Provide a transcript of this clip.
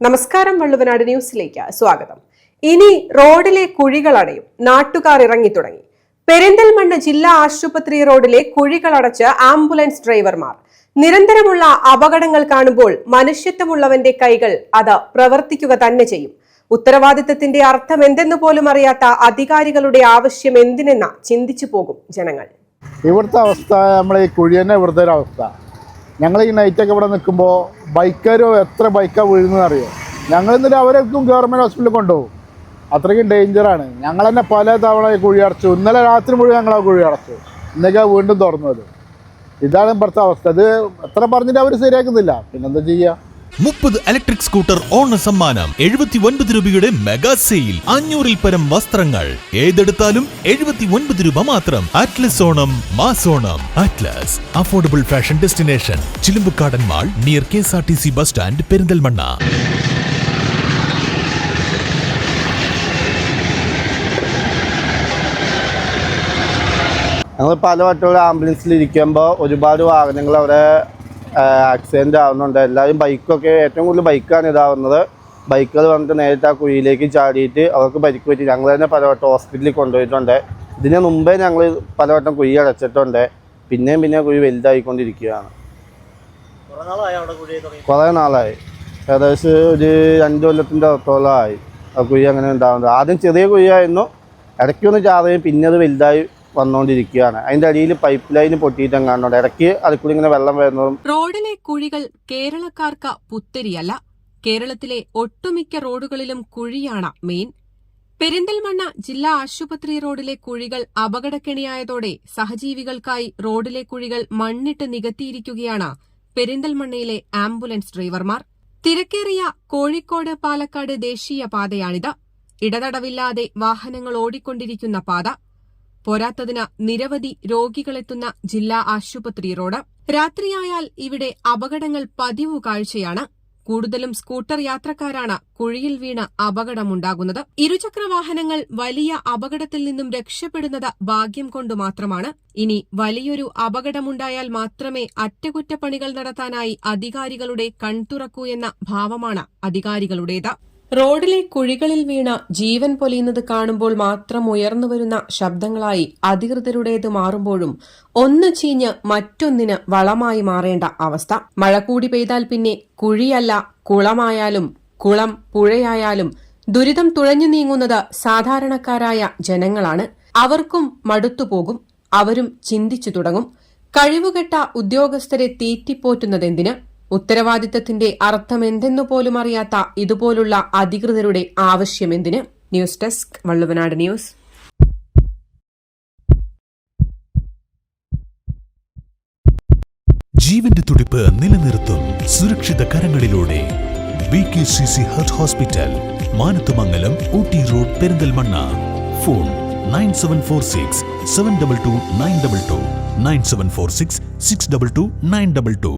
നമസ്കാരം വള്ളുവനാട് ന്യൂസിലേക്ക് സ്വാഗതം. ഇനി റോഡിലെ കുഴികൾ അടയും നാട്ടുകാർ ഇറങ്ങി തുടങ്ങി പെരിന്തൽമണ്ണ ജില്ലാ ആശുപത്രി റോഡിലെ കുഴികൾ അടച്ച് ആംബുലൻസ് ഡ്രൈവർമാർ. നിരന്തരമുള്ള അപകടങ്ങൾ കാണുമ്പോൾ മനുഷ്യത്വമുള്ളവന്റെ കൈകൾ അത് പ്രവർത്തിക്കുക തന്നെ ചെയ്യും. ഉത്തരവാദിത്തത്തിന്റെ അർത്ഥം എന്തെന്ന് പോലും അറിയാത്ത അധികാരികളുടെ ആവശ്യം എന്തിനെന്ന ചിന്തിച്ചു പോകും ജനങ്ങൾ. ഇവിടുത്തെ അവസ്ഥ നമ്മൾ ഈ കുഴി തന്നെ ഇവിടുത്തെ അവസ്ഥ. ഞങ്ങൾ ഈ നൈറ്റൊക്കെ ഇവിടെ നിൽക്കുമ്പോൾ ബൈക്കാർ എത്ര ബൈക്കാണ് അറിയോ? ഞങ്ങൾ ഇന്നലെ അവരൊക്കെ ഗവൺമെന്റ് ഹോസ്പിറ്റലിൽ കൊണ്ടുപോകും. അത്രയ്ക്കും ഡേഞ്ചറാണ് ഞങ്ങൾ തന്നെ പല തവണ കുഴി അടച്ചു. ഇന്നലെ രാത്രി മുഴുവൻ ഞങ്ങൾ ആ കുഴി അടച്ചു. ഇന്നൊക്കെ വീണ്ടും തുറന്നത്. ഇതാണ് ഇപ്പോഴത്തെ അവസ്ഥ. അത് എത്ര പറഞ്ഞിട്ട് അവർ ശരിയാക്കുന്നില്ല. പിന്നെന്താ ചെയ്യുക മുപ്പത് ഇലക്ട്രിക് സ്കൂട്ടർ ഓണ സമ്മാനം എഴുപത്തി ഒൻപത് രൂപയുടെ മെഗാ സെയിൽ അഞ്ഞൂറിൽ പരം വസ്ത്രങ്ങൾ. ഏതെടുത്താലും എഴുപത്തി ഒൻപത് രൂപ മാത്രം. Atlas Onam mass Onam. Atlas affordable fashion destination Chilumbukkadan mall near K S R T C bus stand Perinthalmanna. ഞങ്ങൾ പല വട്ടമുള്ള ആംബുലൻസിൽ ഇരിക്കുമ്പോൾ ഒരുപാട് വാഹനങ്ങൾ അവിടെ ആക്സിഡന്റ് ആവുന്നുണ്ട്. എല്ലാവരും ബൈക്കൊക്കെ ഏറ്റവും കൂടുതൽ ബൈക്കാണ് ഇതാവുന്നത്. ബൈക്കുകൾ വന്നിട്ട് നേരിട്ട് ആ കുഴിയിലേക്ക് ചാടിയിട്ട് അവർക്ക് പരിക്ക് പറ്റി. ഞങ്ങൾ തന്നെ പലവട്ടം ഹോസ്പിറ്റലിൽ കൊണ്ടുപോയിട്ടുണ്ട്. ഇതിന് മുമ്പേ ഞങ്ങൾ പലവട്ടം കുഴി അടച്ചിട്ടുണ്ട്. പിന്നെയും പിന്നെ കുഴി വലുതായിക്കൊണ്ടിരിക്കുകയാണ്. കുറേ നാളായി ഏകദേശം ഒരു രണ്ട് കൊല്ലത്തിന്റെ അകത്തോളമായി ആ കുഴി അങ്ങനെ ഉണ്ടാവുന്നത്. ആദ്യം ചെറിയ കുഴിയായിരുന്നു. ഇടയ്ക്കൊന്ന് ചാറുകയും പിന്നെ അത് വലുതായി വന്നുകൊണ്ടിരിക്കുകയാണ്. അതിന്റെ അടിയിൽ പൈപ്പ് ലൈൻ പൊട്ടിയിട്ടും കാണുന്നുണ്ട്. ഇടയ്ക്ക് അതിൽ ഇങ്ങനെ വെള്ളം വരുന്നതും റോഡിലെ കുഴികൾ കേരളക്കാർക്ക് പുത്തരിയല്ല. കേരളത്തിലെ ഒട്ടുമിക്ക റോഡുകളിലും കുഴിയാണ് മെയിൻ പെരിന്തൽമണ്ണ ജില്ലാ ആശുപത്രി റോഡിലെ കുഴികൾ അപകടക്കെണിയായതോടെ സഹജീവികൾക്കായി റോഡിലെ കുഴികൾ മണ്ണിട്ട് നികത്തിയിരിക്കുകയാണ് പെരിന്തൽമണ്ണയിലെ ആംബുലൻസ് ഡ്രൈവർമാർ. തിരക്കേറിയ കോഴിക്കോട് പാലക്കാട് ദേശീയ പാതയാണിത്. ഇടതടവില്ലാതെ വാഹനങ്ങൾ ഓടിക്കൊണ്ടിരിക്കുന്ന പാത. പോരാത്തതിന് നിരവധി രോഗികളെത്തുന്ന ജില്ലാ ആശുപത്രി റോഡ് രാത്രിയായാൽ ഇവിടെ അപകടങ്ങൾ പതിവു കാഴ്ചയാണ്. കൂടുതലും സ്കൂട്ടർ യാത്രക്കാരാണ് കുഴിയിൽ വീണ് അപകടമുണ്ടാകുന്നത്. ഇരുചക്ര വാഹനങ്ങൾ വലിയ അപകടത്തിൽ നിന്നും രക്ഷപ്പെടുന്നത് ഭാഗ്യം കൊണ്ടു മാത്രമാണ്. ഇനി വലിയൊരു അപകടമുണ്ടായാൽ മാത്രമേ അറ്റകുറ്റപ്പണികൾ നടത്താനായി അധികാരികളുടെ കൺതുറക്കൂ എന്ന ഭാവമാണ് അധികാരികളുടേത്. റോഡിലെ കുഴികളിൽ വീണ ജീവൻ പൊലിയുന്നത് കാണുമ്പോൾ മാത്രം ഉയർന്നു വരുന്ന ശബ്ദങ്ങളായി അധികൃതരുടേത് മാറുമ്പോഴും ഒന്ന് ചീഞ്ഞ് മറ്റൊന്നിന് വളമായി മാറേണ്ട അവസ്ഥ. മഴ കൂടി പെയ്താൽ പിന്നെ കുഴിയല്ല കുളമായാലും കുളം പുഴയായാലും ദുരിതം തുഴഞ്ഞു നീങ്ങുന്നത് സാധാരണക്കാരായ ജനങ്ങളാണ്. അവർക്കും മടുത്തുപോകും അവരും ചിന്തിച്ചു തുടങ്ങും. കഴിവുകെട്ട ഉദ്യോഗസ്ഥരെ തീറ്റിപ്പോറ്റുന്നതെന്തിന്? ഉത്തരവാദിത്തത്തിന്റെ അർത്ഥമെന്തെന്നു പോലും അറിയാത്ത ഇതുപോലുള്ള അധികൃതരുടെ ആവശ്യമെന്തിന്? News desk Valluvanad news. ജീവന്റെ തുടിപ്പ് നിലനിർത്തും സുരക്ഷിത കരങ്ങളിലൂടെ. Hospital road Perinthalmanna. ഫോൺ